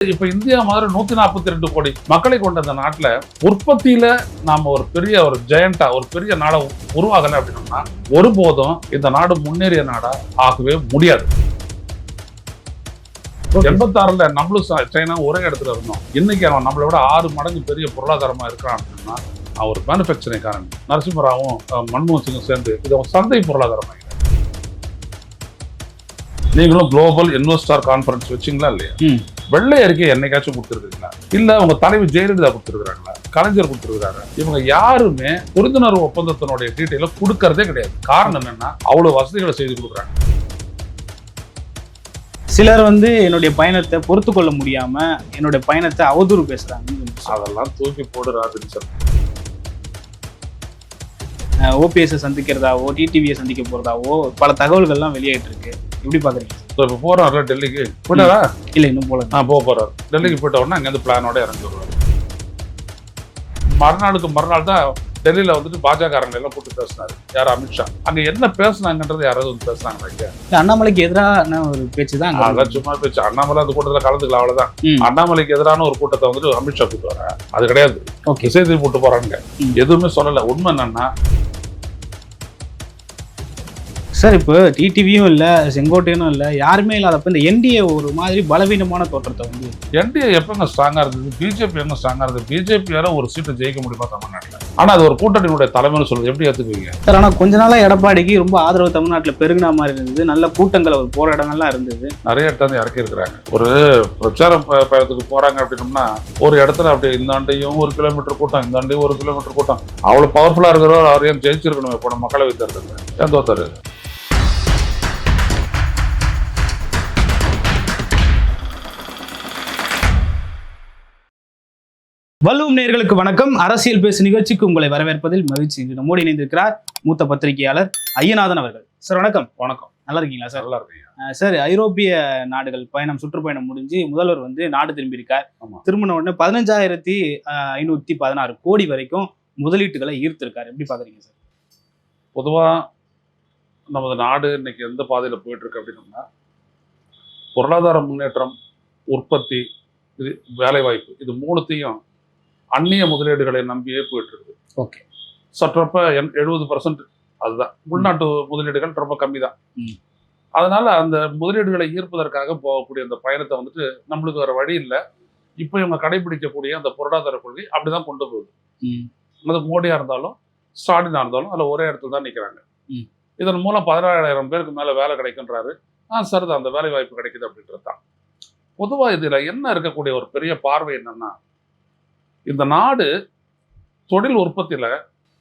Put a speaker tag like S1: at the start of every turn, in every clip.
S1: இப்ப இந்தியா மாதிரி நூத்தி நாற்பத்தி ரெண்டு கோடி மக்களை கொண்ட இந்த நாட்டுல உற்பத்தியில நாம ஒரு பெரிய ஒரு ஜெயண்டா ஒரு பெரிய நாடை உருவாகல அப்படின்னோம்னா ஒருபோதும் இந்த நாடு முன்னேறிய நாடா ஆகவே முடியாது. எண்பத்தாறுல நம்மளும் சைனா ஒரே இடத்துல இருந்தோம். இன்னைக்கு அவன் நம்மளை விட ஆறு மடங்கு பெரிய பொருளாதாரமா இருக்கிறான் அப்படின்னா அவன் ஒரு மேனுஃபேக்சரிங் காரன் நரசிம்மராவும் மன்மோகன் சிங்கும் சேர்ந்து இது சந்தை பொருளாதாரம் நீங்களும் குளோபல் இன்வெஸ்டார் கான்ஃபரன்ஸ் வச்சிங்களா இல்லையா. வெள்ளை அறிக்கை என்னைக்காச்சும் கொடுத்துருக்கீங்களா? இல்ல உங்க தலைவி ஜெயலலிதா கொடுத்துருக்காங்களா கலைஞர் கொடுத்துருக்காரு இவங்க யாருமே புரிந்துணர்வு ஒப்பந்தத்தினுடைய டீட்டெயில கொடுக்கறதே கிடையாது. காரணம் என்னன்னா அவ்வளவு வசதிகளை செய்து கொடுக்குறாங்க.
S2: சிலர் வந்து என்னுடைய பயணத்தை பொறுத்து கொள்ள முடியாம என்னுடைய பயணத்தை அவதூறு பேசுறாங்க
S1: அதெல்லாம் தூக்கி போடுறாருன்னு சொல்லி.
S2: ஓபிஎஸ் சந்திக்கிறதாவோ டிடிவியை சந்திக்க போறதாவோ பல தகவல்கள்லாம் வெளியாயிட்டு இருக்கு. எப்படி பாக்குறீங்க
S1: So, இப்ப போறாருல டெல்லிக்கு? போயிட்டாரா
S2: இல்ல இன்னும் போல
S1: ஆ போக போறாரு. டெல்லிக்கு போயிட்ட உடனே அங்கேருந்து பிளானோட இறங்கி வருவாரு. மறுநாளுக்கு மறுநாள் தான் டெல்லியில வந்துட்டு பாஜக எல்லாம் கூட்டு பேசினாரு. யார்? அமித்ஷா அங்க என்ன பேசுனாங்கன்றது யாராவது வந்து பேசுனாங்க
S2: அண்ணாமலைக்கு எதிரான ஒரு பேச்சு தான்
S1: அதெல்லாம் சும்மா பேச்சு. அண்ணாமலை அந்த கூட்டத்துல கலந்துக்கலாம் அவ்வளவுதான்.
S2: ம்.
S1: அண்ணாமலைக்கு எதிரான ஒரு கூட்டத்தை வந்துட்டு அமித்ஷா கூட்டு வர அது கிடையாது.
S2: ஓகே.
S1: விசேஷத்தை போட்டு போறாங்க. எதுவுமே சொல்லல. உண்மை என்னன்னா
S2: சார் இப்போ டிடிவியும் இல்ல செங்கோட்டையனும் இல்ல யாருமே இல்லாதப்ப இந்த என்டிஏ ஒரு மாதிரி பலவீனமான தோற்றத்தை வந்து
S1: என்டிஏ எப்பங்க ஸ்ட்ராங்கா இருந்தது? பிஜேபி என்ன ஸ்ட்ராங்கா இருந்தது? பிஜேபி யாரும் ஒரு சீட்டை ஜெயிக்க முடியுமா தமிழ்நாட்டுல? ஆனா அது ஒரு கூட்டணியினுடைய தலைமைன்னு சொல்லுது எப்படி ஏத்துக்குவீங்க?
S2: சார் ஆனா கொஞ்ச நாளா எடப்பாடிக்கு ரொம்ப ஆதரவு தமிழ்நாட்டுல பெருகின மாதிரி இருந்தது. நல்ல கூட்டங்கள் அவர் போற இடங்கள்லாம் இருந்தது.
S1: நிறைய இடத்துல இறக்கி இருக்கிறாங்க. ஒரு பிரச்சாரம் பயணத்துக்கு போறாங்க அப்படின்னம்னா ஒரு இடத்துல அப்படி இந்த ஆண்டையும் ஒரு கிலோமீட்டர் கூட்டம் இந்த ஆண்டையும் ஒரு கிலோமீட்டர் கூட்டம். அவ்வளவு பவர்ஃபுல்லா இருக்கிறவர் அவர் ஏன் ஜெயிச்சிருக்கணும் இப்போ மக்களவை தேர்தலில். ஏன் தோத்தாரு?
S2: வல்லுவம் நேயர்களுக்கு வணக்கம். அரசியல் பேசு நிகழ்ச்சிக்கு உங்களை வரவேற்பதில் மகிழ்ச்சி. நம்மோடு இணைந்திருக்கிறார் மூத்த பத்திரிகையாளர் ஐயநாதன் அவர்கள். சார் வணக்கம்.
S1: வணக்கம்.
S2: நல்லா இருக்கீங்களா சார்?
S1: நல்லா இருக்கீங்க
S2: சார் ஐரோப்பிய நாடுகள் பயணம் சுற்றுப்பயணம் முடிஞ்சு முதல்வர் வந்து நாடு திரும்பியிருக்கார். திரும்பின உடனே பதினஞ்சாயிரத்தி ஐநூத்தி பதினாறு கோடி வரைக்கும் முதலீட்டுகளை ஈர்த்திருக்காரு. எப்படி பாக்குறீங்க சார்?
S1: பொதுவா நமது நாடு இன்னைக்கு எந்த பாதையில போயிட்டு இருக்கு அப்படின்னம்னா பொருளாதார முன்னேற்றம் உற்பத்தி இது வேலைவாய்ப்பு இது மூணுத்தையும் அந்நிய முதலீடுகளை நம்பியே போயிட்டு இருக்குது
S2: ஓகே
S1: சற்றப்ப எழுபது பர்சன்ட் அதுதான். உள்நாட்டு முதலீடுகள் ரொம்ப கம்மி தான். அதனால அந்த முதலீடுகளை ஈர்ப்பதற்காக போகக்கூடிய அந்த பயணத்தை வந்துட்டு நம்மளுக்கு வேற வழி இல்லை. இப்போ இவங்க கடைபிடிக்கக்கூடிய அந்த பொருளாதார கொள்கை அப்படிதான் கொண்டு போகுது. அது மோடியா இருந்தாலும் ஸ்டாலினா இருந்தாலும் அதில் ஒரே இடத்துல தான் நிற்கிறாங்க. இதன் மூலம் பதினாறாயிரம் பேருக்கு மேலே வேலை கிடைக்குன்றாரு. ஆ சரிதான் அந்த வேலை வாய்ப்பு கிடைக்குது அப்படின்றது தான் பொதுவாக இதில் என்ன இருக்கக்கூடிய ஒரு பெரிய பார்வை என்னன்னா இந்த நாடு தொழில் உற்பத்தியில்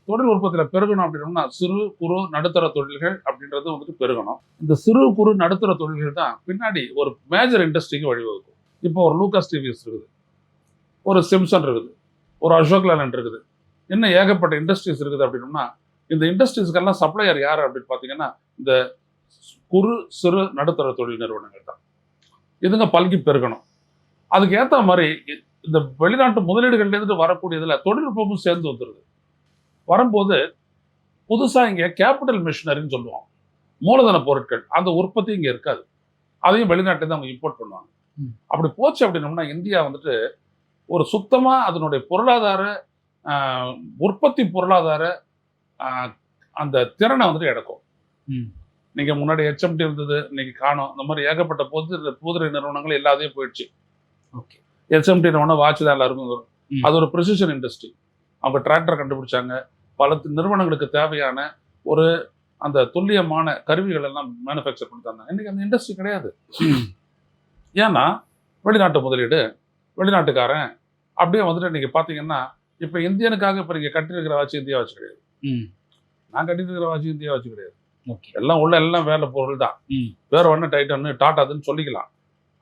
S1: தொழில் உற்பத்தியில் பெருகணும் அப்படின்னோம்னா சிறு குறு நடுத்தர தொழில்கள் அப்படின்றது வந்துட்டு பெருகணும். இந்த சிறு குறு நடுத்தர தொழில்கள் தான் பின்னாடி ஒரு மேஜர் இண்டஸ்ட்ரிக்கு வழிவகுக்கும். இப்போ ஒரு லூகாஸ் டிவிஎஸ் இருக்குது. ஒரு சிம்சன் இருக்குது. ஒரு அசோக் லேலண்ட் இருக்குது. இன்னும் ஏகப்பட்ட இண்டஸ்ட்ரீஸ் இருக்குது அப்படின்னோம்னா இந்த இண்டஸ்ட்ரீஸ்க்கெல்லாம் சப்ளையர் யார் அப்படின்னு பார்த்தீங்கன்னா இந்த குறு சிறு நடுத்தர தொழில் நிறுவனங்கள் தான். இதுங்க பல்கி பெருகணும். அதுக்கு ஏற்ற மாதிரி இந்த வெளிநாட்டு முதலீடுகள்லேருந்து வரக்கூடியதில் தொழில்நுட்பமும் சேர்ந்து வந்துடுது வரும்போது புதுசாக இங்கே கேபிட்டல் மிஷினரின்னு சொல்லுவோம் மூலதன பொருட்கள் அந்த உற்பத்தி இங்கே இருக்காது. அதையும் வெளிநாட்டில் அவங்க இம்போர்ட் பண்ணுவாங்க. அப்படி போச்சு அப்படின்னோம்னா இந்தியா வந்துட்டு ஒரு சுத்தமாக அதனுடைய பொருளாதார உற்பத்தி பொருளாதார அந்த திறனை வந்துட்டு எடுக்கும்.
S2: ம்.
S1: நீங்க முன்னாடி ஹெச்எம்டி இருந்தது இன்னைக்கு காணும். இந்த மாதிரி ஏகப்பட்ட பொது பொதுறை நிறுவனங்கள் எல்லாத்தையும் போயிடுச்சு.
S2: ஓகே.
S1: ஹெச்எம்டி நிறுவனம் வாட்ச் தான் எல்லாருக்கும் வரும். அது ஒரு ப்ரிசிஷன் இண்டஸ்ட்ரி அவங்க டிராக்டர் கண்டுபிடிச்சாங்க. பல நிறுவனங்களுக்கு தேவையான ஒரு அந்த துல்லியமான கருவிகள் எல்லாம் மேனுஃபேக்சர் பண்ணி தந்தாங்க. இன்னைக்கு அந்த இண்டஸ்ட்ரி கிடையாது. ஏன்னா வெளிநாட்டு முதலீடு வெளிநாட்டுக்காரன் அப்படியே வந்துட்டு இன்னைக்கு பார்த்தீங்கன்னா இப்போ இந்தியனுக்காக இப்போ நீங்கள் கட்டியிருக்கிற வாட்சி இந்தியா வச்சு கிடையாது. நான் கட்டியிருக்கிற வாட்சி இந்தியா வச்சு கிடையாது. எல்லாம் உள்ள எல்லாம் வேலை பொருள் தான். வேற ஒன்று டைட்டன்னு டாட்டாதுன்னு சொல்லிக்கலாம்.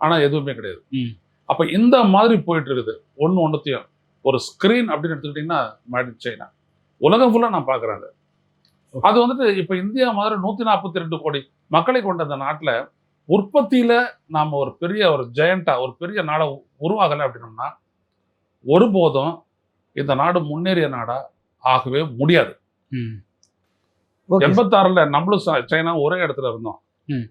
S1: ஆனா எதுவுமே கிடையாது. அப்ப இந்த மாதிரி போயிட்டு இருக்குது ஒண்ணு ஒன்றுத்தையும் ஒரு ஸ்கிரீன் அப்படின்னு எடுத்துக்கிட்டீங்கன்னா மேட் சைனா உலகம் ஃபுல்லா நான் பார்க்குறேன் அது. அது வந்துட்டு இப்ப இந்தியா மாதிரி நூத்தி நாற்பத்தி ரெண்டு கோடி மக்களை கொண்ட அந்த நாட்டுல உற்பத்தியில நாம ஒரு பெரிய ஒரு ஜெயண்டா ஒரு பெரிய நாடை உருவாகலை அப்படின்னோம்னா ஒருபோதும் இந்த நாடு முன்னேறிய நாடா ஆகவே முடியாது. எண்பத்தாறுல நம்மளும் ச- சைனா ஒரே இடத்துல இருந்தோம்.
S2: ம்.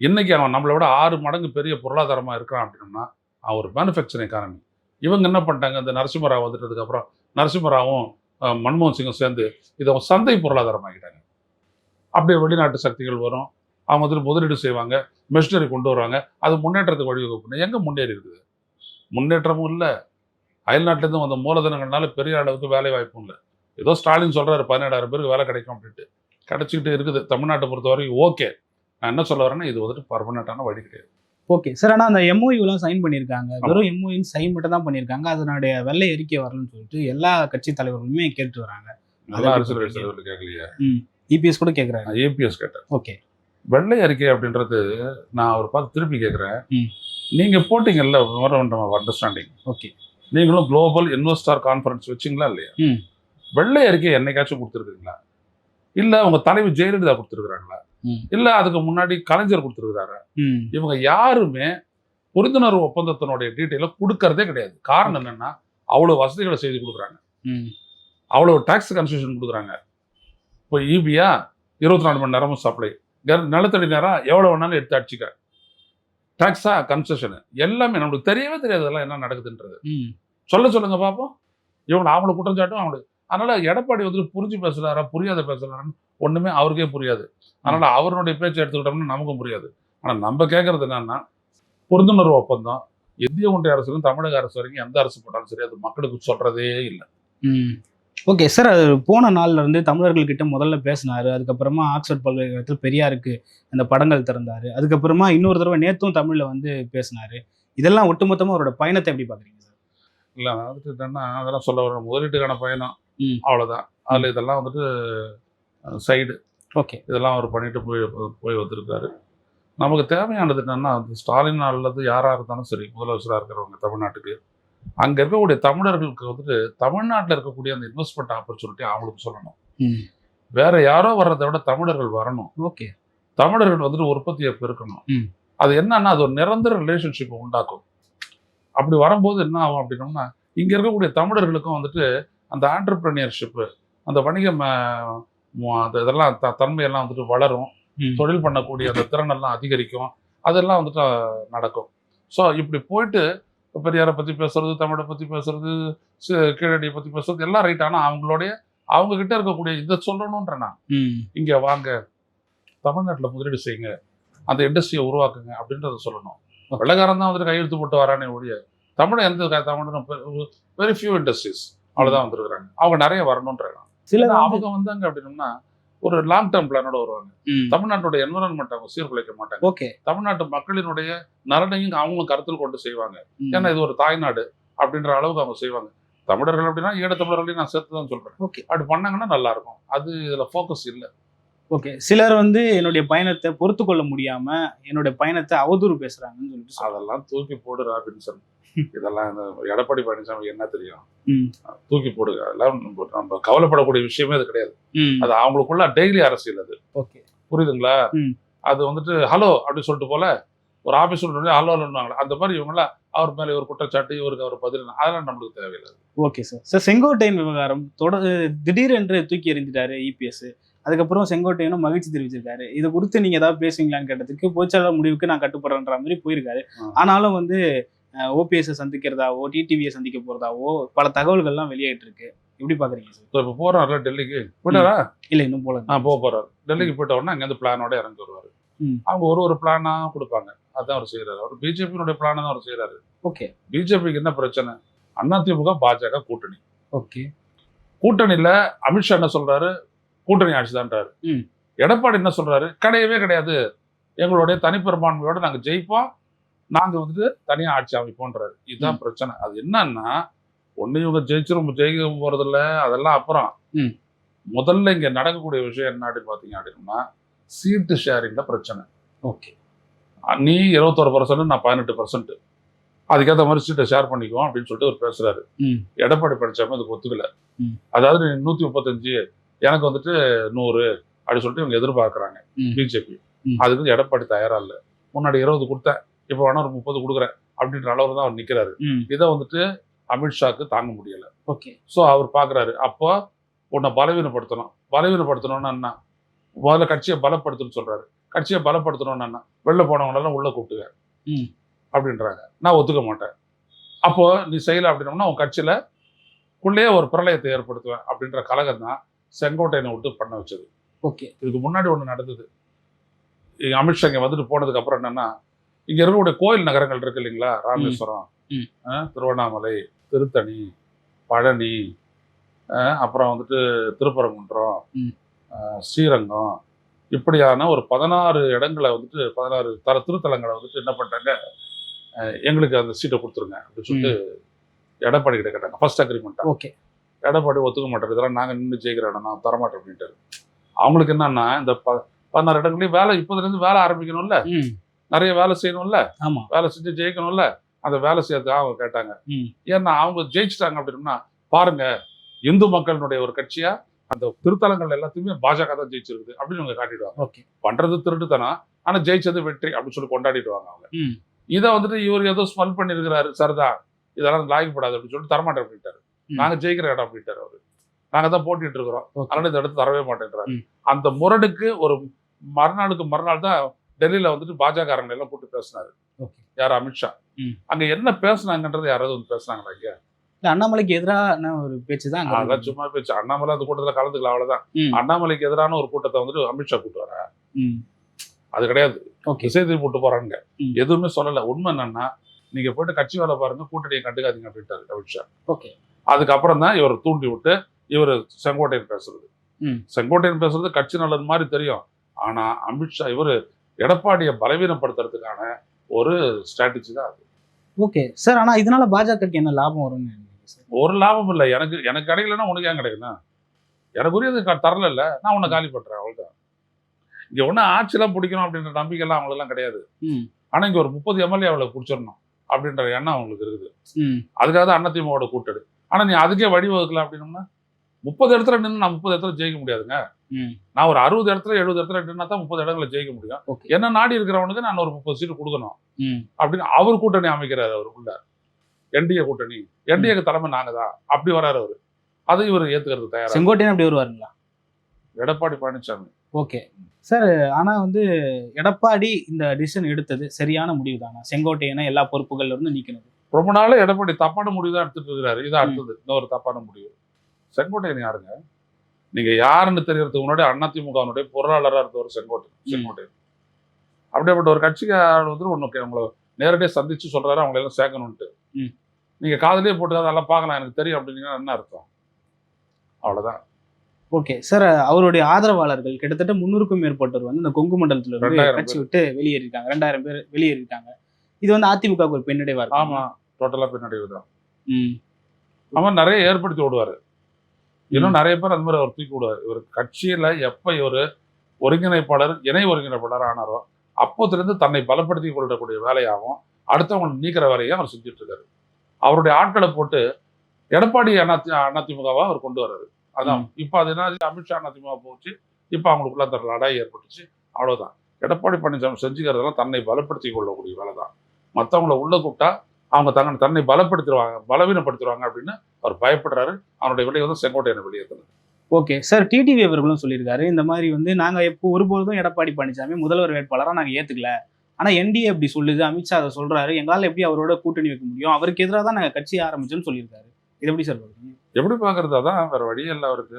S1: இன்னைக்கு அவன் நம்மளை விட ஆறு மடங்கு பெரிய பொருளாதாரமா இருக்கிறான் அப்படின்னா ஒரு மேனுஃபேக்சரிங் எக்கானமி இவங்க என்ன பண்ணிட்டாங்க? இந்த நரசிம்மராவ் வந்துட்டதுக்கு அப்புறம் நரசிம்மராவும் மன்மோகன் சிங்கும் சேர்ந்து இதை சந்தை பொருளாதாரமாக்கிட்டாங்க. அப்படியே வெளிநாட்டு சக்திகள் வரும். அவங்க வந்துட்டு முதலீடு செய்வாங்க மிஷினரி கொண்டு வருவாங்க. அது முன்னேற்றத்துக்கு வழிவகுப்பு எங்கே முன்னேறி இருக்குது? முன்னேற்றமும் இல்லை. அயல்நாட்டிலேருந்து வந்த மூலதனங்கள்னால பெரிய அளவுக்கு வேலை வாய்ப்பும் இல்லை. ஏதோ ஸ்டாலின் சொல்கிறாரு பதினேழாயிரம் பேருக்கு வேலை கிடைக்கும் அப்படின்ட்டு. கிடச்சிக்கிட்டு இருக்குது. தமிழ்நாட்டை பொறுத்த வரைக்கும் ஓகே. நான் என்ன சொல்ல வரேன்னா இது வந்துட்டு பர்மனெண்ட்டான வழி கிடையாது.
S2: ஓகே சார் ஆனால் அந்த எம்ஓயூலாம் சைன் பண்ணியிருக்காங்க வெறும் எம்ஓயூன்னு சைன் மட்டும் தான் பண்ணியிருக்காங்க அதனுடைய வெள்ளை அறிக்கை வரலன்னு சொல்லிட்டு எல்லா கட்சி தலைவர்களுமே கேட்டு வராங்க. இபிஎஸ் கூட கேட்குறாங்க
S1: ஏபிஎஸ் கேட்டேன்.
S2: ஓகே
S1: வெள்ளை அறிக்கை அப்படின்றது நான் அவர் பார்த்து திருப்பி கேட்குறேன்
S2: ம்.
S1: நீங்க போட்டீங்கல்ல ஆஃப் அண்டர்ஸ்டாண்டிங்
S2: ஓகே
S1: நீங்களும் குளோபல் இன்வெஸ்டார் கான்ஃபரன்ஸ் வச்சிங்களா இல்லையா. வெள்ளை அறிக்கை என்னைக்காச்சும் கொடுத்துருக்கீங்களா? இல்ல உங்க தலைவி ஜெயலலிதா கொடுத்துருக்காங்களா
S2: ம்.
S1: இல்ல அதுக்கு முன்னாடி கலைஞர் கொடுத்துருக்காரு இவங்க யாருமே புரிந்துணர்வு ஒப்பந்தத்தினுடைய டீட்டெயிலை கொடுக்கறதே கிடையாது. காரணம் என்னன்னா அவ்வளவு வசதிகளை செய்து கொடுக்குறாங்க. அவ்வளவு டாக்ஸ் கன்செஷன் கொடுக்குறாங்க. இப்போ ஈபியா இருபத்தி நாலு மணி நேரமும் சப்ளை நிலத்தடி நேரம் எவ்வளோ வேணாலும் எடுத்து அடிச்சுக்க. டாக்ஸா கன்செஷனு எல்லாமே நம்மளுக்கு தெரியவே தெரியாது அதெல்லாம் என்ன நடக்குதுன்றது. சொல்ல சொல்லுங்க பார்ப்போம் இவங்க அவங்கள குற்றஞ்சாட்டும் அவங்களுக்கு அதனால எடப்பாடி வந்துட்டு புரிஞ்சு பேசுறாரா புரியாத பேசுறாரான்னு ஒண்ணுமே அவருக்கே புரியாது. அதனால அவருடைய பேச்சை எடுத்துக்கிட்டோம்னா நமக்கும் புரியாது. ஆனா நம்ம கேட்கறது என்னன்னா புரிந்துணர்வு ஒப்பந்தம் இந்திய ஒன்றிய அரசுக்கும் தமிழக அரசு வரைக்கும் எந்த அரசு போட்டாலும் சரி அது மக்களுக்கு சொல்றதே இல்லை.
S2: ம். ஓகே சார் அது போன நாள்ல இருந்து தமிழர்கள்கிட்ட முதல்ல பேசினாரு அதுக்கப்புறமா ஆக்ஸ்போர்ட் பல்கலைக்கழகத்தில் பெரியாருக்கு அந்த படங்கள் திறந்தாரு அதுக்கப்புறமா இன்னொரு தடவை நேத்தும் தமிழ்ல வந்து பேசினாரு. இதெல்லாம் ஒட்டுமொத்தமா அவரோட பயணத்தை எப்படி பாக்குறீங்க சார்?
S1: இல்லை வந்துட்டு என்னன்னா அதெல்லாம் சொல்ல வர முதலீட்டுக்கான பயணம். அவ்வளோதான் அதில் இதெல்லாம் வந்துட்டு சைடு.
S2: ஓகே.
S1: இதெல்லாம் அவர் பண்ணிட்டு போய் போய் வந்திருக்காரு. நமக்கு தேவையானது என்னன்னா ஸ்டாலின் அல்லது யாராக இருந்தாலும் சரி முதலமைச்சராக இருக்கிறவங்க தமிழ்நாட்டுக்கு. அங்கே இருக்கக்கூடிய தமிழர்களுக்கு வந்துட்டு தமிழ்நாட்டில் இருக்கக்கூடிய அந்த இன்வெஸ்ட்மெண்ட் ஆப்பர்ச்சுனிட்டி அவங்களுக்கு சொல்லணும். வேற யாரோ வர்றதை விட தமிழர்கள் வரணும்.
S2: ஓகே.
S1: தமிழர்கள் வந்துட்டு உற்பத்தியை பெருக்கணும். அது என்னன்னா அது ஒரு நிரந்தர ரிலேஷன்ஷிப்பை உண்டாக்கும். அப்படி வரும்போது என்ன ஆகும் அப்படின்னோம்னா இங்க இருக்கக்கூடிய தமிழர்களுக்கும் வந்துட்டு அந்த ஆண்டர்பிரினியர்ஷிப்பு அந்த வணிக ம- ம- அந்த இதெல்லாம் த தன்மையெல்லாம் வந்துட்டு வளரும். தொழில் பண்ணக்கூடிய அந்த திறனெல்லாம் அதிகரிக்கும். அதெல்லாம் வந்துட்டு நடக்கும். ஸோ இப்படி போயிட்டு பெரியாரை பற்றி பேசுறது தமிழை பற்றி பேசுறது கீழடியை பற்றி பேசுறது எல்லாம் ரைட் ஆனால் அவங்களுடைய அவங்க கிட்ட இருக்கக்கூடிய இதை சொல்லணுன்ற நான். இங்க வாங்க. தமிழ்நாட்டில் முதலீடு செய்யுங்க. அந்த இண்டஸ்ட்ரியை உருவாக்குங்க அப்படின்றத சொல்லணும். வெள்ளக்காரன் தான் வந்துட்டு கையெழுத்து போட்டு வரானே ஒழிய தமிழ் எந்த தமிழனும் வெரி ஃபியூ இண்டஸ்ட்ரீஸ் அவ்வளவுதான் வந்திருக்கிறாங்க. அவங்க நிறைய வரணுன்றாங்க
S2: சில
S1: அவங்க வந்தாங்க அப்படின்னம்னா ஒரு லாங் டேர்ம் பிளானோட வருவாங்க. தமிழ்நாட்டுடைய என்வரன்மெண்ட் அவங்க சீர்குலைக்க மாட்டாங்க.
S2: ஓகே.
S1: தமிழ்நாட்டு மக்களினுடைய நலனையும் அவங்களும் கருத்தில் கொண்டு செய்வாங்க. ஏன்னா இது ஒரு தாய்நாடு அப்படின்ற அளவுக்கு அவங்க செய்வாங்க. தமிழர்கள் அப்படின்னா ஈழ தமிழர்களையும் நான் சேர்த்து தான் சொல்றேன்.
S2: ஓகே.
S1: அப்படி பண்ணாங்கன்னா நல்லா இருக்கும். அது இதுல ஃபோக்கஸ் இல்லை.
S2: ஓகே. சிலர் வந்து என்னுடைய பயணத்தை பொறுத்து கொள்ள முடியாம என்னுடைய பயணத்தை அவதூறு பேசுறாங்கன்னு சொல்லிட்டு.
S1: அதெல்லாம் தூக்கி போடு ராபின்சன். இதெல்லாம் இந்த எடப்பாடி பழனிசாமி என்ன தெரியும். தூக்கி போடுங்க. அதெல்லாம் நம்ம கவலைப்படக்கூடிய விஷயமே அது கிடையாது. அது அவங்களுக்குள்ள டெய்லி அரசியல் அது.
S2: ஓகே.
S1: புரியுதுங்களா. அது வந்துட்டு ஹலோ அப்படின்னு சொல்லிட்டு போல ஒரு ஆபீஸ் சொல்லிட்டு ஹலோ அந்த மாதிரி இவங்களாம் அவர் மேல ஒரு குற்றச்சாட்டு இவருக்கு அவர் பதில் அதெல்லாம் நம்மளுக்கு தேவையில்லை.
S2: Okay sir. சார் செங்கோட்டையன் விவகாரம் தொடர் திடீரென்று தூக்கி எறிஞ்சிட்டாரு இபிஎஸ் அதுக்கப்புறம் செங்கோட்டையனும் மகிழ்ச்சி தெரிவிச்சிருக்காரு. இது குறித்து நீங்க ஏதாவது பேசுவீங்களான்னு கேட்டதுக்கு பொதுச்செயலாளர் முடிவுக்கு நான் கட்டுப்படுறேன்ற மாதிரி போயிருக்காரு. ஆனாலும் வந்து ஓபிஎஸ் சந்திக்கிறதாவோ டிடிவியை சந்திக்க போறதாவோ பல தகவல்கள்லாம் வெளியாயிட்டு இருக்கு எப்படி பாக்குறீங்க சார்?
S1: இப்போ இப்போ டெல்லிக்கு. போயிட்டாரா?
S2: இல்ல இன்னும் போல
S1: ஆ போக போறாரு. டெல்லிக்கு போயிட்ட உடனே அங்கேருந்து பிளானோட இறங்கி வருவாரு.
S2: ம்.
S1: அவங்க ஒரு ஒரு பிளானா கொடுப்பாங்க. அதான் அவர் செய்யறாரு அவர் பிஜேபியினுடைய பிளானை தான் அவர் செய்யறாரு
S2: ஓகே.
S1: பிஜேபிக்கு என்ன பிரச்சனை? அதிமுக பாஜக கூட்டணி.
S2: ஓகே.
S1: கூட்டணியில அமித்ஷா என்ன சொல்றாரு? கூட்டணி ஆட்சி தான்றாரு
S2: ம்.
S1: எடப்பாடி என்ன சொல்றாரு? கிடையவே கிடையாது. எங்களுடைய தனிப்பெரும்பான்மையோட நாங்க ஜெயிப்போம். நாங்க வந்துட்டு தனியா ஆட்சி அமைப்போன்றாரு. இதுதான் பிரச்சனை. அது என்னன்னா ஒண்ணு இவங்க ஜெயிச்சிரும் ஜெயிக்க போறதில்ல. அதெல்லாம் அப்புறம். முதல்ல இங்க நடக்கக்கூடிய விஷயம் என்ன அப்படின்னு பாத்தீங்க அப்படின்னா சீட்டு ஷேரிங்ல பிரச்சனை.
S2: ஓகே.
S1: நீ இருபத்தொரு பர்சன்ட் நான் பதினெட்டு பர்சன்ட் அதுக்கேற்ற மாதிரி சீட்டை ஷேர் பண்ணிக்குவோம் அப்படின்னு சொல்லிட்டு அவர் பேசுறாரு. எடப்பாடி படிச்சாம அதுக்கு ஒத்துக்கல. அதாவது நூத்தி முப்பத்தஞ்சு எனக்கு வந்துட்டு நூறு அப்படின்னு சொல்லிட்டு இவங்க எதிர்பார்க்கறாங்க. பிஜேபி. அதுக்கு எடப்பாடி தயாரா இல்ல. முன்னாடி இருபது கொடுத்தேன். இப்போ வேணா ஒரு முப்பது கொடுக்குறேன் அப்படின்ற அளவுல தான் அவர் நிக்கிறாரு.
S2: ம்.
S1: இதை வந்துட்டு அமித்ஷாக்கு தாங்க முடியல.
S2: ஓகே.
S1: ஸோ அவர் பார்க்குறாரு அப்போ உன்னை பலவீனப்படுத்தணும். பலவீனப்படுத்தணும்னா என்ன? முதல்ல கட்சியை பலப்படுத்தணும்னு சொல்றாரு. கட்சியை பலப்படுத்தணும்னா என்ன? வெளில போனவங்களெல்லாம் உள்ள கூப்பிட்டுங்க
S2: ம்.
S1: அப்படின்றாங்க. நான் ஒத்துக்க மாட்டேன். அப்போ நீ செய்யல அப்படின்னோம்னா உன் கட்சியில குள்ளேயே ஒரு பிரளயத்தை ஏற்படுத்துவேன் அப்படின்ற கலகம் தான் செங்கோட்டையனை விட்டு பண்ண வச்சது.
S2: ஓகே.
S1: இதுக்கு முன்னாடி ஒன்று நடந்தது. அமித்ஷா இங்கே வந்துட்டு போனதுக்கு அப்புறம் என்னன்னா இங்க இருக்கக்கூடிய கோயில் நகரங்கள் இருக்கு இல்லைங்களா? ராமேஸ்வரம். திருவண்ணாமலை திருத்தணி பழனி அப்புறம் வந்துட்டு திருப்பரங்குன்றம் ஸ்ரீரங்கம். இப்படியான ஒரு பதினாறு இடங்களை வந்துட்டு பதினாறு தர திருத்தலங்களை வந்துட்டு என்ன பண்ணிட்டாங்க? ஆ, எங்களுக்கு அந்த சீட்டை கொடுத்துருங்க அப்படின்னு சொல்லிட்டு எடப்பாடி கிட்ட கேட்டாங்க. First agreement
S2: okay.
S1: எடப்பாடி ஒத்துக்க மாட்டார். இதெல்லாம் நாங்கள் நின்று ஜெயிக்கிற இடம் நான் தரமாட்டேன் அப்படின்ட்டாரு. அவங்களுக்கு என்னன்னா இந்த ப பதினாறு இடங்களையும் வேலை இப்போதுலேருந்து வேலை ஆரம்பிக்கணும்ல? நிறைய வேலை செய்யணும்ல.
S2: ஆமா.
S1: வேலை செஞ்சு ஜெயிக்கணும்ல. அந்த வேலை செய்யறதுக்காக அவங்க கேட்டாங்க. ஏன்னா அவங்க ஜெயிச்சிட்டாங்க அப்படின்னா பாருங்க இந்து மக்களினுடைய ஒரு கட்சியா அந்த திருத்தலங்கள் எல்லாத்தையுமே பாஜக தான் ஜெயிச்சிருக்குது அப்படின்னு அவங்க காட்டிடுவாங்க.
S2: ஓகே.
S1: பண்றது திருட்டுத்தனம் ஆனா ஜெயிச்சது வெற்றி அப்படின்னு சொல்லி கொண்டாடிடுவாங்க அவங்க. இதை வந்துட்டு இவர் ஏதோ ஸ்மெல் பண்ணிருக்கிறாரு சரிதான். இதெல்லாம் லாய்க்கப்படாது அப்படின்னு சொல்லிட்டு தரமாட்டேன் அப்படின்ட்டாரு. நாங்க ஜெயிக்கிற இடம் அப்படின்ட்டாரு அவரு. நாங்க தான் போட்டிட்டு இருக்கிறோம். அதனால இந்த இடத்த தரவே மாட்டேன்றாரு. அந்த முரடுக்கு ஒரு மறுநாளுக்கு மறுநாள் தான் டெல்லியில வந்துட்டு பாஜக எல்லாம் கூப்பிட்டு பேசினாரு.
S2: ஓகே.
S1: யார்? அமித்ஷா. அங்க என்ன பேசுனாங்கன்றது யாராவது வந்து பேசுனாங்களா
S2: இல்ல அண்ணாமலைக்கு எதிரான ஒரு பேச்சு தான்
S1: அதான். சும்மா பேச்சு. அண்ணாமலை அந்த கூட்டத்துல கலந்துக்கலாம் அவ்வளவுதான். அண்ணாமலைக்கு எதிரான ஒரு கூட்டத்தை வந்துட்டு அமித்ஷா கூட்டு வர அது கிடையாது. திசை போட்டு போறாங்க. எதுவுமே சொல்லல. உண்மை என்னன்னா நீங்க போயிட்டு கட்சி வேலை பாருங்க கூட்டணியை கண்டுக்காதீங்க அப்படின்ட்டாரு அமித்ஷா.
S2: ஓகே.
S1: அதுக்கப்புறம் தான் இவர் தூண்டி விட்டு இவர் செங்கோட்டையன் பேசுறது. செங்கோட்டையன் பேசுறது கட்சி நல்லது மாதிரி தெரியும். ஆனா அமித்ஷா இவர் எடப்பாடியை பலவீனப்படுத்துறதுக்கான ஒரு ஸ்ட்ராட்டஜி தான் அது.
S2: ஓகே சார் ஆனா இதனால பாஜகக்கு என்ன லாபம் வரும்னு
S1: ஒரு லாபம் இல்லை. எனக்கு எனக்கு கிடைக்கலன்னா உனக்கு ஏன் கிடைக்கணும் எனக்கு உரியது க- தரல இல்ல நான் உன்னை காலி பண்றேன் அவ்வளவுதான். இங்க ஒன்றும் ஆட்சியெல்லாம் பிடிக்கணும் அப்படின்ற நம்பிக்கைலாம் அவங்களுக்குலாம் கிடையாது.
S2: ம்.
S1: ஆனா இங்க ஒரு முப்பது எம்எல்ஏ அவளை பிடிச்சிடணும் அப்படின்ற எண்ணம் அவங்களுக்கு இருக்குது. அதுக்காக தான் அதிமுகவோட கூட்டணி. ஆனா நீ அதுக்கே வழிவகுக்கல அப்படின்னோம்னா முப்பது இடத்துல நின்று நான் முப்பது இடத்துல ஜெயிக்க முடியாதுங்க. நான் ஒரு அறுபது இடத்துல எழுபது இடத்துல நின்னா தான் முப்பது இடங்களை ஜெயிக்க முடியும். என்ன நாடி இருக்கிறவனுக்கு நான் ஒரு முப்பது சீட்டு கொடுக்கணும். அப்படின்னு அவர் கூட்டணி அமைக்கிறாரு அவருக்குள்ள. என்டிஏ கூட்டணி. என்டிஏக்கு தலைமை நாங்க தான். அப்படி வராரு அவரு. அதை இவர் ஏத்துக்கிறது தயாரா
S2: செங்கோட்டையன் அப்படி வருவாருங்களா?
S1: எடப்பாடி பழனிசாமி
S2: ஓகே. சார் ஆனா வந்து எடப்பாடி இந்த டிசிஷன் எடுத்தது சரியான முடிவு தானா? செங்கோட்டையனை எல்லா பொறுப்புகள்ல இருந்து நீக்கினது.
S1: ரொம்ப நாள் எடப்பாடி தப்பான முடிவு தான் எடுத்துட்டு இருக்கிறாரு. இது அடுத்தது. இன்னொரு தப்பான முடிவு. செங்கோட்டையன் யாருங்க? நீங்க யாருன்னு தெரியறதுக்கு முன்னாடி அதிமுகவினுடைய பொருளாளராக இருந்தவர் செங்கோட்டையன் செங்கோட்டையன் அப்படியேப்பட்ட ஒரு கட்சிக்கு வந்து ஒன்று உங்களை நேரடியாக சந்திச்சு சொல்றாரு அவங்களை எல்லாம் சேர்க்கணும்ட்டு. நீங்க காதலே போட்டு அதெல்லாம் பார்க்கலாம் எனக்கு தெரியும் அப்படின்னா என்ன அர்த்தம்? அவ்வளவுதான்.
S2: ஓகே சார் அவருடைய ஆதரவாளர்கள் கிட்டத்தட்ட முன்னூறுக்கும் மேற்பட்டோர் வந்து இந்த கொங்கு மண்டலத்துல இருந்து கட்சி விட்டு வெளியேறிருக்காங்க. ரெண்டாயிரம் பேர் வெளியேறிருக்காங்க. இது வந்து அதிமுக ஒரு பின்னடைவா இருக்கு
S1: ஆமா டோட்டலா பின்னடைவு தான்.
S2: ம்.
S1: அவன் நிறைய ஏற்படுத்தி விடுவாரு இன்னும் நிறைய பேர் அந்த மாதிரி அவர் தூக்கி விடுவார் இவர் கட்சியில எப்ப இவர் ஒருங்கிணைப்பாளர் இணை ஒருங்கிணைப்பாளர் ஆனாரோ அப்போத்திலிருந்து தன்னை பலப்படுத்தி கொள்ளக்கூடிய வேலையாகவும் அடுத்தவங்களை நீக்கிற வேலையும் அவர் செஞ்சுட்டு இருக்காரு அவருடைய ஆட்களை போட்டு எடப்பாடி அண்ணாதி அதிமுகவா அவர் கொண்டு வர்றாரு. அதான். இப்ப அது என்ன அமித்ஷா அதிமுக போச்சு. இப்ப அவங்களுக்குள்ள அந்த லடாய் ஏற்பட்டுச்சு. அவ்வளவுதான். எடப்பாடி பழனிசாமி செஞ்சுக்கிறதெல்லாம் தன்னை பலப்படுத்தி கொள்ளக்கூடிய வேலை தான் மற்றவங்கள உள்ள கூப்பிட்டா அவங்க தங்களை தன்னை பலப்படுத்திடுவாங்க பலவீனப்படுத்திடுவாங்க அப்படின்னு அவர் பயப்படுறாரு. அவனுடைய விலை வந்து செங்கோட்டையனை வெளியேற்றணும்
S2: ஓகே. சார் டிடிவி அவர்களும் சொல்லியிருக்காரு இந்த மாதிரி வந்து நாங்க எப்போ ஒருபொழுதும் எடப்பாடி பழனிசாமி முதல்வர் வேட்பாளரா நாங்க ஏத்துக்கல. ஆனா என்டிஏ அப்படி சொல்லுது அமித்ஷா அதை சொல்றாரு எங்களால எப்படி அவரோட கூட்டணி வைக்க முடியும்? அவருக்கு எதிராக தான் நாங்க கட்சி ஆரம்பிச்சோம்னு சொல்லியிருக்காரு. இது எப்படி சார்
S1: எப்படி பாக்குறது அதான் வேற வழியே இல்லை அவருக்கு.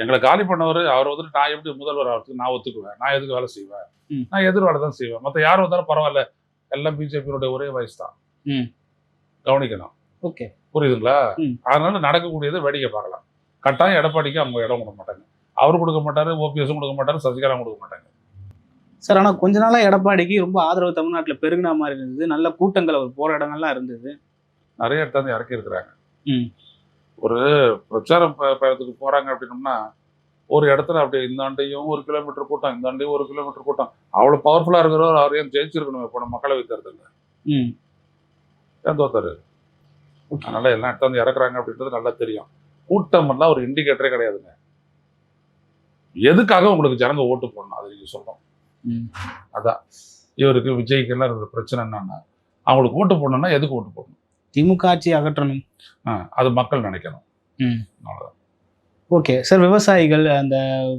S1: எங்களை காலி பண்ணவர் அவர் வந்துட்டு நான் எப்படி முதல்வர் ஆகிறதுக்கு நான் ஒத்துக்குவேன்? நான் எதுக்கு வேலை செய்வேன். நான் எதிர் வேலை தான் செய்வேன். மற்ற யார் வந்தாலும் பரவாயில்ல. எல்லாம் பிஜேபியோட ஒரே வயசு தான். கவனிக்கணும்.
S2: ஓகே.
S1: புரியுதுங்களா. அதனால நடக்கக்கூடியதை வேடிக்கை பார்க்கலாம். கட்டாயம் எடப்பாடிக்கு அவங்க இடம் கொடுக்க மாட்டாங்க. அவர் கொடுக்க மாட்டாரு ஓபிஎஸும் கொடுக்க மாட்டாரு சசிகலா கொடுக்க மாட்டாங்க.
S2: சார் ஆனா கொஞ்ச நாளா எடப்பாடிக்கு ரொம்ப ஆதரவு தமிழ்நாட்டுல பெருகின மாதிரி இருந்தது. நல்ல கூட்டங்கள் அவர் இடங்கள்லாம் இருந்தது.
S1: நிறைய இடத்துல இறக்கி இருக்கிறாங்க. ஒரு பிரச்சாரம் பயணத்துக்கு போறாங்க அப்படின்னோம்னா ஒரு இடத்துல அப்படியே இந்த ஆண்டையும் ஒரு கிலோமீட்டர் கூட்டம் இந்த ஆண்டையும் ஒரு கிலோமீட்டர் கூட்டம். அவ்வளவு பவர்ஃபுல்லா இருக்கிறவர் அவர் ஏன் ஜெயிச்சிருக்கணும் இப்போ மக்களவை தேர்தலில் ஏன் தோத்தாரு. அதனால எல்லாம் இடத்துல வந்து இறக்குறாங்க அப்படின்றது நல்லா தெரியும். கூட்டம் எல்லாம் ஒரு இண்டிகேட்டரே கிடையாதுங்க. எதுக்காக உங்களுக்கு ஜனங்க ஓட்டு போடணும்? அது நீங்க சொல்லணும்.
S2: ம்.
S1: அதான். இவருக்கு விஜய்க்கு எல்லாம் இருக்கிற பிரச்சனை என்னன்னா அவங்களுக்கு ஓட்டு போடணும்னா எதுக்கு ஓட்டு போடணும்?
S2: திமுக ஆட்சி அகற்றணும்.
S1: அது மக்கள் நினைக்கணும்.
S2: ம்.
S1: அவ்வளவுதான்.
S2: ஓகே. சார் விவசாயிகள் அந்த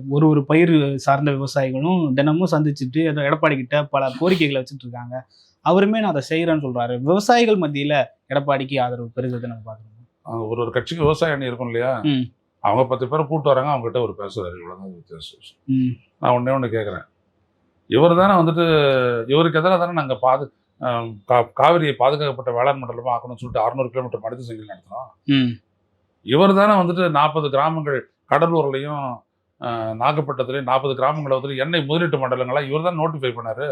S2: ஒரு ஒரு பயிர் சார்ந்த விவசாயிகளும் தினமும் சந்திச்சுட்டு எடப்பாடி கிட்ட பல கோரிக்கைகளை வச்சுட்டு இருக்காங்க. அவருமே நான் அதை செய்யறேன்னு சொல்றாரு. விவசாயிகள் மத்தியில எடப்பாடிக்கு ஆதரவு பெருகுது நம்ம பாக்குறோம்
S1: அஹ் ஒரு ஒரு கட்சிக்கு விவசாய அணி இருக்கும் இல்லையா. அவங்க பத்து பேரை கூப்பிட்டு வராங்க அவங்க கிட்ட ஒரு பேசுறாரு. இவ்வளவுதான் வித்தியாசம். நான் ஒண்ணே ஒன்று கேட்குறேன் இவர் தானே வந்துட்டு இவருக்கு எதிராக தானே நாங்கள் பாது காவிரியை பாதுகாக்கப்பட்ட வேளாண் மண்டலமாக ஆக்கணும்னு சொல்லிட்டு அறுநூறு கிலோமீட்டர் மனித சங்கிலி நடத்தினோம்
S2: ம்.
S1: இவர் தானே வந்துட்டு நாற்பது கிராமங்கள் கடலூர்லையும் அஹ், நாகப்பட்டினத்துலையும் நாற்பது கிராமங்களை வந்துட்டு எண்ணெய் முதலீட்டு மண்டலங்களா இவர் தான் நோட்டிஃபை பண்ணாரு.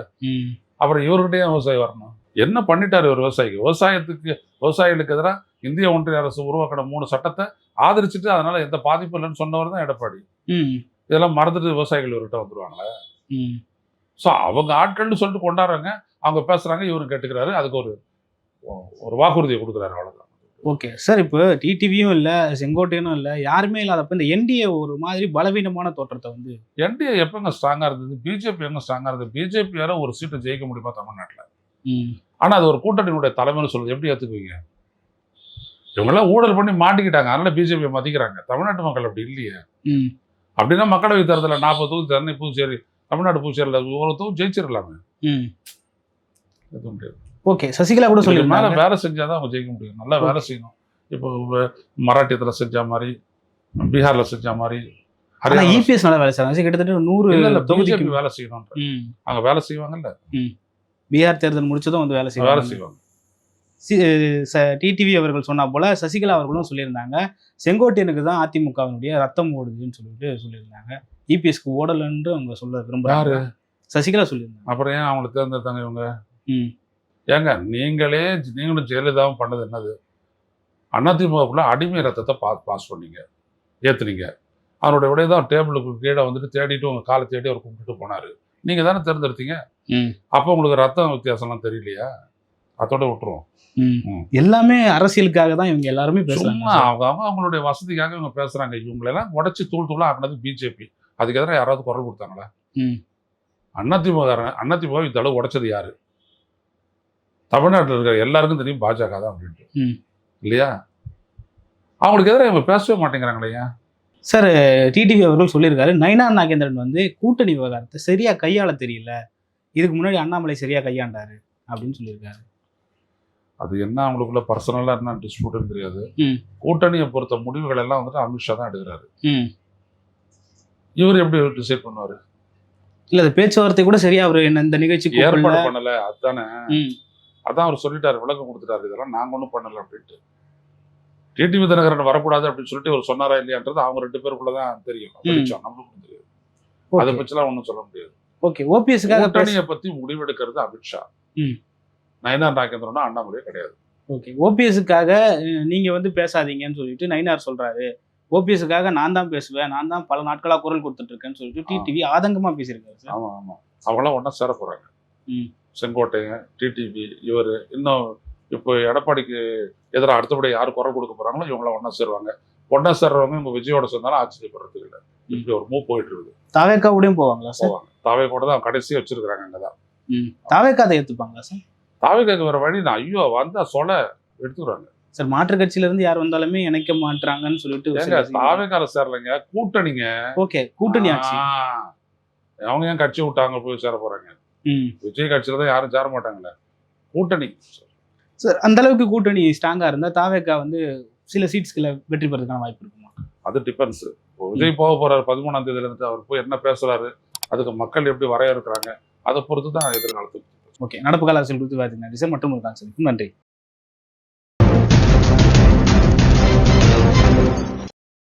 S1: அப்புறம் இவர்கிட்டயே விவசாயி வரணும்? என்ன பண்ணிட்டாரு இவர் விவசாயிக்கு? விவசாயத்துக்கு விவசாயிகளுக்கு எதிராக இந்திய ஒன்றிய அரசு உருவாக்கின மூணு சட்டத்தை ஆதரிச்சுட்டு அதனால எந்த பாதிப்பும் இல்லைன்னு சொன்னவர் தான் எடப்பாடி. இதெல்லாம் மறந்துட்டு விவசாயிகள் இவர்கிட்ட வந்துருவாங்களே?
S2: ம்.
S1: ஸோ அவங்க ஆட்கள்னு சொல்லிட்டு கொண்டாடுறாங்க. அவங்க பேசுறாங்க இவரும் கேட்டுக்கிறாரு. அதுக்கு ஒரு ஒரு வாக்குறுதியை கொடுக்குறாரு அவ்வளவுதான்.
S2: ஓகே. சார் இப்போ டிடிவியும் இல்லை செங்கோட்டையனும் இல்லை யாருமே இல்லாதப்ப இந்த என்டிஏ ஒரு மாதிரி பலவீனமான தோற்றத்தை வந்து
S1: என்டிஏ எப்பங்க ஸ்ட்ராங்கா இருந்தது? பிஜேபி எங்க ஸ்ட்ராங்கா இருந்தது? பிஜேபியால ஒரு சீட்டை ஜெயிக்க முடியுமா தமிழ்நாட்டுல?
S2: ம்.
S1: ஆனா அது ஒரு கூட்டணியினுடைய தலைமைன்னு சொல்லுது. எப்படி ஏத்துக்குவீங்க? இவங்கெல்லாம் ஊழல் பண்ணி மாட்டிக்கிட்டாங்க. அதனால பிஜேபியை மதிக்கிறாங்க. தமிழ்நாட்டு மக்கள் அப்படி இல்லையே.
S2: ம்.
S1: அப்படின்னா மக்களவை தேர்தலில் நாற்பது தொகுதி சென்னை புதுச்சேரி தமிழ்நாடு புதுச்சேரியில் ஒரு தொகுதி ஜெயிச்சிடலாமே.
S2: ம்.
S1: எதுவும் முடியாது.
S2: ஓகே சசிகலா கூட சொல்லியிருந்தாங்க.
S1: வேலை செஞ்சாதான் அவங்க ஜெயிக்க முடியும். நல்லா வேலை செய்யணும். இப்போ மராட்டியத்துல செஞ்ச மாதிரி பீகார்ல செஞ்ச மாதிரி
S2: ஆனா
S1: ஹரியானா
S2: இபிஎஸ் நல்லா வேலை செய்றாங்க கிட்டத்தட்ட நூறு
S1: இல்ல
S2: தொகுதிக்கு
S1: வேலை செய்யணும் அங்க வேலை செய்வாங்கல்ல.
S2: பீகார் தேர்தல் முடிச்சதும் வந்து வேலை
S1: வேலை
S2: செய்வாங்க.
S1: செய்வாங்க.
S2: டிடிவி அவர்கள் சொன்னா போல சசிகலா அவர்களும் சொல்லியிருந்தாங்க. செங்கோட்டையனுக்கு தான் அதிமுகவினுடைய ரத்தம் ஓடுதுன்னு சொல்லிட்டு சொல்லியிருந்தாங்க. இபிஎஸ்க்கு ஓடலன்னு அவங்க சொல்ல விரும்புறாங்க.
S1: யாரு?
S2: சசிகலா சொல்லியிருந்தாங்க.
S1: அப்புறம் ஏன் அவங்களை தேர்ந்தெடுத்தாங்க இவங்க?
S2: ம்.
S1: ஏங்க நீங்களே நீங்களும் ஜெயலலிதாவும் பண்ணது என்னது? அதிமுகக்குள்ள அடிமை ரத்தத்தை பா பாஸ் பண்ணீங்க ஏத்துனீங்க. அவருடைய விடைய தான் டேபிளுக்கு கீழே வந்துட்டு தேடிட்டு உங்க காலை தேடி அவர் கும்பிட்டுட்டு போனாரு. நீங்க தானே தேர்ந்தெடுத்தீங்க? அப்போ உங்களுக்கு ரத்தம் வித்தியாசம்லாம் தெரியலையா? அதோட விட்டுருவோம்.
S2: எல்லாமே அரசியலுக்காக தான் இவங்க எல்லாருமே
S1: சும்மா
S2: பேசுறாங்க
S1: அவங்க அவங்க அவங்களுடைய வசதிக்காக இவங்க பேசுறாங்க. இவங்களெல்லாம் உடைச்சு தூள் தூளா ஆக்கினது பிஜேபி அதுக்கு எதிராக யாராவது குரல் கொடுத்தாங்களா. அதிமுக அதிமுக இந்த அளவு உடைச்சது யாரு? தமிழ்நாட்டில் இருக்கிற எல்லாருக்கும் தெரியும் பாஜக தான் அப்படின்ட்டு. இல்லையா? அவங்களுக்கு எதிராக இவங்க பேசவே மாட்டேங்கிறாங்களே ஏன்
S2: சார் டிடிவி அவர்கள் சொல்லியிருக்காரு நயினார் நாகேந்திரன் வந்து கூட்டணி விவகாரத்தை சரியா கையாள தெரியல. இதுக்கு முன்னாடி அண்ணாமலை சரியா கையாண்டாரு அப்படின்னு சொல்லியிருக்காரு.
S1: அது என்ன அவங்களுக்குள்ள பர்சனலா என்ன டிஸ்பியூட்னு தெரியாது. கூட்டணியை பொறுத்த முடிவுகள் எல்லாம் வந்துட்டு அமித்ஷா தான் எடுக்கிறாரு. இவர் எப்படி டிசைட் பண்ணுவாரு?
S2: இல்ல அது பேச்சுவார்த்தை கூட சரியா அவர் என்ன இந்த நிகழ்ச்சிக்கு
S1: ஏற்பாடு. பண்ணல அதுதானே அதான் அவர் சொல்லிட்டாரு விளக்கம் கொடுத்துட்டாரு இதெல்லாம் நாங்க ஒன்றும் பண்ணல அப்படின்ட்டு. டிடிவி தினகரன் வரக்கூடாது அப்படின்னு சொல்லிட்டு அவர் சொன்னாரா இல்லையான்றது அவங்க ரெண்டு பேருக்குள்ள தான் தெரியும் நம்மளுக்கும் தெரியும். அதை பற்றிலாம் ஒன்றும் சொல்ல முடியாது.
S2: ஓகே ஓபிஎஸ்க்காக
S1: கூட்டணியை பத்தி முடிவெடுக்கிறது அமித்ஷா. நயனார் நாகேந்திரனா அண்ணாமலையே கிடையாது.
S2: ஓகே ஓபிஎஸ்க்காக நீங்க வந்து பேசாதீங்கன்னு சொல்லிட்டு நயினார் சொல்றாரு. ஓபிஎஸ்க்காக நான் தான் பேசுவேன் நான் தான் பல நாட்களா குரல் கொடுத்துட்டு இருக்கேன்னு சொல்லிட்டு டிடிவி ஆதங்கமா பேசியிருக்காரு சார்.
S1: ஆமா ஆமா. அவங்களாம் ஒன்றா சேர போறாங்க.
S2: ம்.
S1: செங்கோட்டையன் டிடிவி இவர் இன்னும் இப்போ எடப்பாடிக்கு எதிராக அடுத்தபடி யார் குரல் கொடுக்க போறாங்களோ இவங்களாம் ஒன்றா சேருவாங்க. ஒன்றா சேர்றவங்க இவங்க விஜயோட சேர்ந்தாலும் ஆச்சரியப்படுறதுக்கு இல்லை. இப்படி ஒரு மூவ் போயிட்டு இருக்குது.
S2: தாவேக்காவோடையும் போவாங்களா சார்?
S1: போவாங்க. தாவே கூட தான் கடைசி வச்சிருக்கிறாங்க அங்கதான்.
S2: ம். தாவேக்கா அதை ஏத்துப்பாங்களா சார்?
S1: தாவேக்காக்கு வேற வழி நான் ஐயோ வந்தா சொல்ல எடுத்துக்கிறாங்க.
S2: சார் மாற்று கட்சியில இருந்து யார் வந்தாலுமே இணைக்க மாட்டாங்கன்னு சொல்லிட்டு
S1: ஏங்க தாவேக்கார சேரலைங்க. கூட்டணிங்க.
S2: ஓகே கூட்டணி ஆட்சி.
S1: ஆ. அவங்க ஏன் கட்சி விட்டாங்க போய் சேர போறாங்க? விஜய் கட்சியில தான் யாரும் சேர மாட்டாங்களே? கூட்டணி.
S2: சார் அந்த அளவுக்கு கூட்டணி ஸ்ட்ராங்கா இருந்தா தாவேக்கா வந்து சில சீட்ஸ்களை வெற்றி பெறதுக்கான வாய்ப்பு இருக்குமா?
S1: அது டிபெண்ட்ஸ் விஜய் போக போறாரு பதிமூணாம் தேதியில இருந்து அவர் போய் என்ன பேசுறாரு அதுக்கு மக்கள் எப்படி வரையறுக்கிறாங்க அதை பொறுத்து தான் எதிர்காலத்துக்கு.
S2: ஓகே நடப்பு கால அரசியல் குறித்து விவாதிக்க நன்றி சார். மற்றும் ஒரு நன்றி.